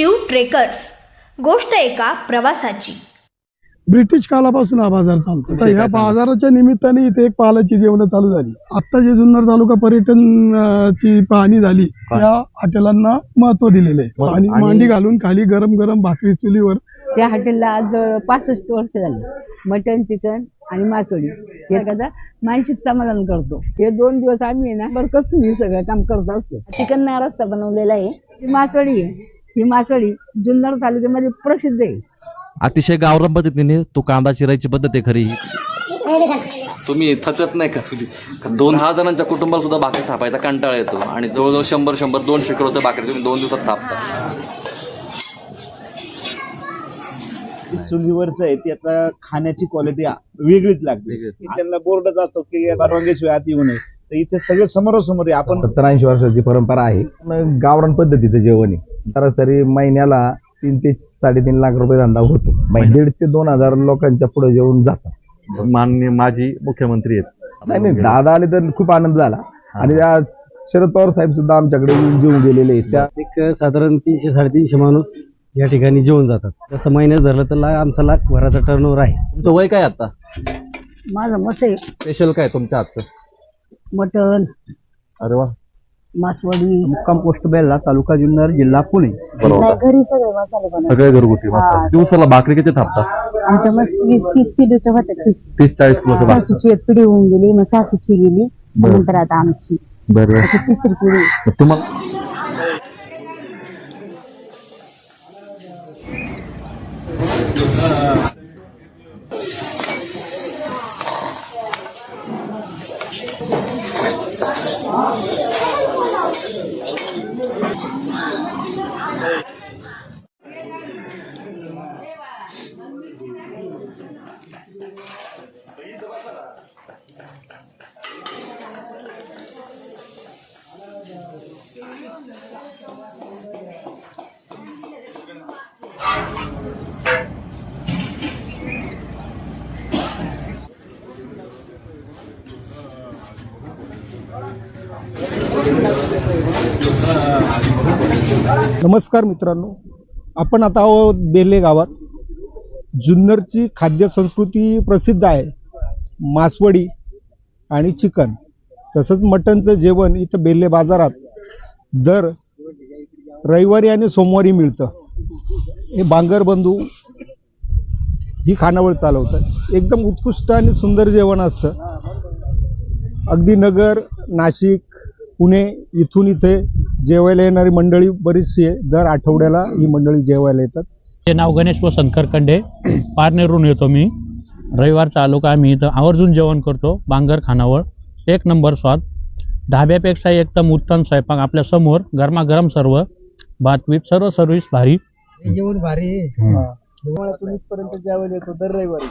Trekkers. गोष्ट एका प्रवासाची. ब्रिटिश कालापासून हा बाजार चालतो. तर ह्या बाजाराच्या निमित्ताने इथे एक पालाची जेवण चालू झाली. आता जे जुन्नर तालुका पर्यटन अं, ची पाहणी झाली त्या हॉटेलांना महत्त्व दिलेलं आहे. आणि मांडी घालून खाली गरम गरम भाकरी चुलीवर त्या हॉटेलला आज पासष्ट वर्ष झाली. मटन चिकन आणि मासोळी. हे कदा मानसिक समाधान करतो. हे दोन दिवस आम्ही आहे ना बरं कसं हे सगळं काम करत असतो. चिकन ना रस्ता बनवलेला आहे. ही मासोळी आहे. ही मासोळी जुन्नर तालुक्यामध्ये प्रसिद्ध आहे. अतिशय गावरान पद्धतीने तो कांदा चिरायची पद्धत आहे खरी. तुम्ही थकत नाही का तुम्ही दोन दहा जणांच्या कुटुंबाला सुद्धा भाकरी थापायचा कंटाळा येतो आणि जवळजवळ शंभर शंभर दोनशे किलो तर भाकरी तुम्ही दोन दिवसात थापता. चुलीवरचं आहे त्याचा खाण्याची क्वालिटी वेगळीच लागते. त्यांना बोर्डच असतो की परवानगीशिवाय आत येऊ नये. तर इथे सगळे समोरासमोर आहे. आपण सत्तर ऐंशी वर्षाची परंपरा आहे. पण गावरान पद्धतीचं जेवण आहे. सरासरी महिन्याला तीन ते साडेतीन लाख रुपये धंदा होतो. महिने दीड ते दोन हजार लोकांच्या पुढे जेवून जातात. माननीय माजी मुख्यमंत्री आहेत. नाही नाही दादा आले तर खूप आनंद झाला. आणि त्या शरद पवार साहेब सुद्धा आमच्याकडे येऊन जेवून गेलेले आहेत. त्या एक साधारण तीनशे साडेतीनशे माणूस या ठिकाणी जेवून जातात. तसं महिन्यात धरलं तर ला- आमचा लाख भराचा टर्नओव्हर आहे. तुमचं वय काय आता? माझं मत आहे. स्पेशल काय तुमच्या हातचं? मटन अरे वा. मासवडी. मुक्काम पोस्ट बेल्ला तालुका जुन्नर जिल्हा पुणे. घरी सगळे मसाले बनवतात. सगळे घरगुती मसाले. दिवसाला भाकरी किती थापतात आमच्या मस्त वीस तीस किलोच्या होत्या तीस. तीस चाळीस किलो सासूची एक पिढी होऊन गेली मग सासूची गेली नंतर आता आमची. बरं. अशी तिसरी पिढी. तुम्हाला नमस्कार मित्रांनो. आपण आता आहोत बेले गावात. जुन्नरची खाद्य संस्कृती प्रसिद्ध आहे. मासवडी आणि चिकन. तसंच मटणचं जेवण इथं बेले बाजारात दर रविवारी आणि सोमवारी मिळतं. हे बांगर बंधू ही खानावळ चालवतात. एकदम उत्कृष्ट आणि सुंदर जेवण असतं. अगदी नगर नाशिक पुणे इथून इथे जेवायला येणारी मंडळी बरीचशी आहे. दर आठवड्याला ही मंडळी जेवायला येतात. ते नाव गणेश वसंत करकंडे पारनेरून येतो मी. रविवारचा आलो का आम्ही इथं आवर्जून जेवण करतो. बांगर खानावळ. एक नंबर स्वाद. ढाब्यापेक्षा एकदम उत्तम स्वयंपाक आपल्यासमोर गरमागरम सर्व भातवीत सर्व सर्विस भारी. जेवण भारी. हिवाळ्यातून इथपर्यंत जेवायला येतो दर रविवारी.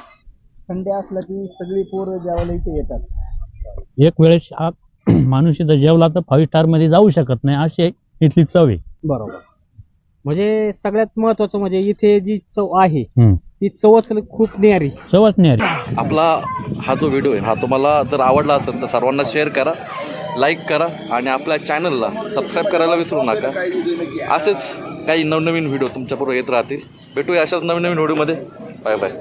संडे असला की सगळी पोरं जेवायला इथे येतात. एक वेळेस हा माणूस इथं जेवला तर फाईव्ह स्टारमध्ये जाऊ शकत नाही अशी एक इथली चव आहे. बरोबर. म्हणजे सगळ्यात महत्वाचं म्हणजे इथे जी चव आहे. ती चवच खूप न्यारी. चवच नाही अरे आपला हा जो व्हिडिओ आहे हा तुम्हाला जर आवडला असेल तर सर्वांना शेअर करा. लाईक करा आणि आपल्या चॅनलला सबस्क्राईब करायला विसरू नका. असेच काही नवनवीन व्हिडिओ तुमच्याबरोबर येत राहतील. भेटूया अशाच नवीन नवीन व्हिडिओमध्ये बाय बाय